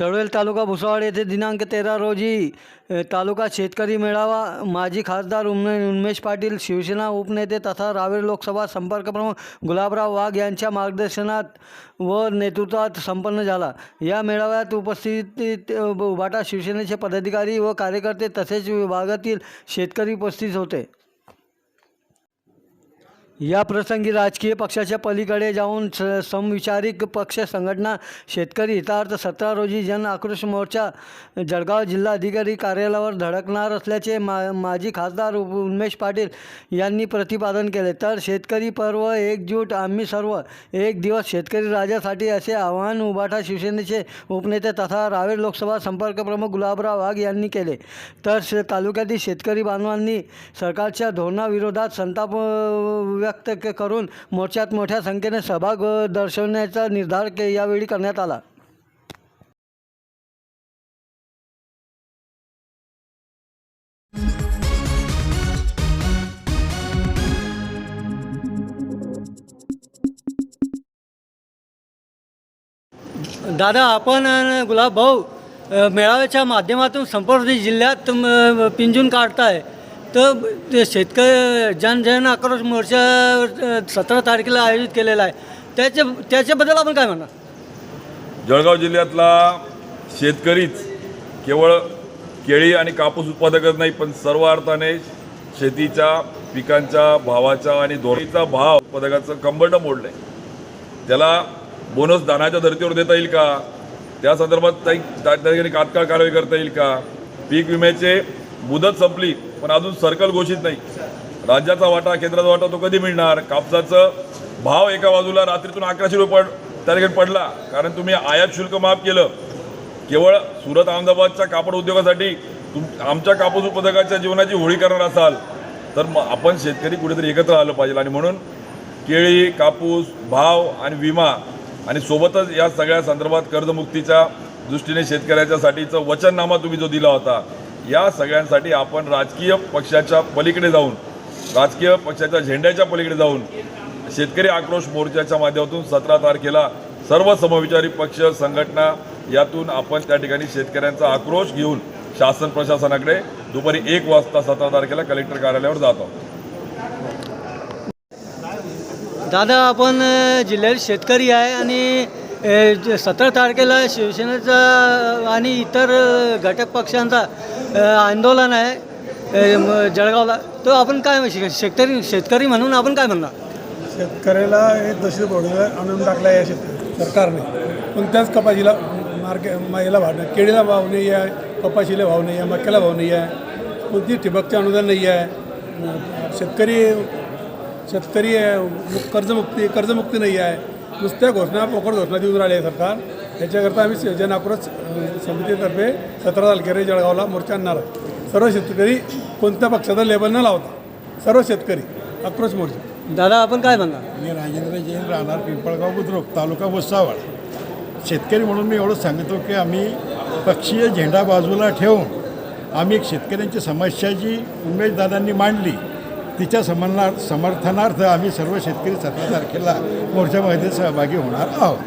तळवेल तालुका भुसावळ येथे दिनांक तेरा रोजी तालुका शेतकरी मेळावा. माजी खासदार उमे उन्मेश पाटील शिवसेना उपनेते तथा रावेर लोकसभा संपर्क प्रमुख गुलाबराव वाघ यांच्या मार्गदर्शनात व नेतृत्वात संपन्न झाला. या मेळाव्यात उपस्थित बाटा शिवसेनेचे पदाधिकारी व कार्यकर्ते तसेच विभागातील शेतकरी उपस्थित होते. या प्रसंगी राजकीय पक्षाच्या पलीकडे जाऊन स समविचारिक पक्ष संघटना शेतकरी हितार्थ सतरा रोजी जन आक्रोश मोर्चा जळगाव जिल्हाधिकारी कार्यालयावर धडकणार असल्याचे मा माजी खासदार उन्मेश पाटील यांनी प्रतिपादन केले. तर शेतकरी पर्व एकजूट आम्ही सर्व एक दिवस शेतकरी राजासाठी असे आवाहन उभाठा शिवसेनेचे उपनेते तथा रावेर लोकसभा संपर्क प्रमुख गुलाबराव वाघ यांनी केले. तर शे तालुक्यातील शेतकरी बांधवांनी सरकारच्या धोरणाविरोधात संताप व्यक्त करून मोर्चात मोठ्या संख्येने सहभाग दर्शवण्याचा निर्धार के यावेळी करण्यात आला. दादा आपण गुलाबभाऊ मेळाव्याच्या माध्यमातून संपूर्ण जिल्ह्यात पिंजून काढताय. तर ते शेतकरी जनजन आक्रोश मोर्चा सतरा तारखेला आयोजित केलेला आहे. त्याच्या त्याच्याबद्दल आपण काय म्हणणार? जळगाव जिल्ह्यातला शेतकरीच केवळ केळी आणि कापूस उत्पादकच नाही पण सर्व अर्थाने शेतीच्या पिकांच्या भावाच्या आणि धोरणीचा भाव उत्पादकाचं कंबरडं मोडलं आहे त्याला बोनस दानाच्या धर्तीवर देता येईल का? त्या संदर्भात काही त्या त्या ठिकाणी तात्काळ कारवाई करता येईल का? पीक विम्याचे मुदत संपली पण अजून सर्कल घोषित नाही. राज्याचा वाटा केंद्राचा वाटा तो कधी मिळणार? कापसाचं भाव एका बाजूला रात्रीतून अकराशे रुपये पड त्या पडला. कारण तुम्ही आयात शुल्क माफ केलं. केवळ सुरत अहमदाबादच्या कापड उद्योगासाठी तुम आमच्या कापूस उत्पादकाच्या जीवनाची होळी करणार असाल तर मग आपण शेतकरी कुठेतरी एकत्र आलं पाहिजे. आणि म्हणून केळी कापूस भाव आणि विमा आणि सोबतच या सगळ्या संदर्भात कर्जमुक्तीच्या दृष्टीने शेतकऱ्याच्यासाठीचं वचननामा तुम्ही जो दिला होता या सगळ्यांसाठी आपण राजकीय पक्षाच्या पलीकडे जाऊन राजकीय पक्षाच्या झेंड्याच्या पलीकडे जाऊन शेतकरी आक्रोश मोर्चाच्या माध्यमातून सतरा तारखेला सर्व समविचारी पक्ष संघटना यातून आपण त्या ठिकाणी शेतकऱ्यांचा आक्रोश घेऊन शासन प्रशासनाकडे दुपारी एक वाजता सतरा तारखेला कलेक्टर कार्यालयावर जात आहोत. दादा आपण जिल्ह्यात शेतकरी आहे आणि सतरा तारखेला शिवसेनेचा आणि इतर घटक पक्षांचा आंदोलन आहे जळगावला. तो आपण काय शेतकरी शेतकरी म्हणून आपण काय म्हणणार? शेतकऱ्याला हे दशी बोर्डाला आणून टाकला आहे शेतकरी सरकारने. पण त्याच कपाशीला मार्के म- याला भाव नाही. केळीला भाव नाही आहे कपाशीला भाव नाही आहे मक्याला भाव नाही आहे. कोणती ठिबकचे अनुदान नाही आहे. शेतकरी शेतकरी कर्जमुक्ती कर्जमुक्ती नाही आहे. नुसत्या घोषणा पोकळ घोषणा देऊन राहिले सरकार. याच्याकरता आम्ही शि- जन आक्रोश अं, समितीतर्फे सतरा तारखेला जळगावला मोर्चा आणणार आहे सर्व शेतकरी कोणत्या पक्षाचा लेबल न लावता सर्व शेतकरी आक्रोश मोर्चा. दादा आपण काय म्हणणार? मी राजेंद्र जैन राहणार पिंपळगाव बुद्रुक तालुका भुसावळ. शेतकरी म्हणून मी एवढं सांगतो की आम्ही पक्षीय झेंडा बाजूला ठेवून आम्ही एक शेतकऱ्यांची समस्या जी उमेशदारांनी मांडली तिच्या समना समर्थनार्थ आम्ही सर्व शेतकरी सतरा तारखेला मोर्चामध्ये सहभागी होणार आहोत.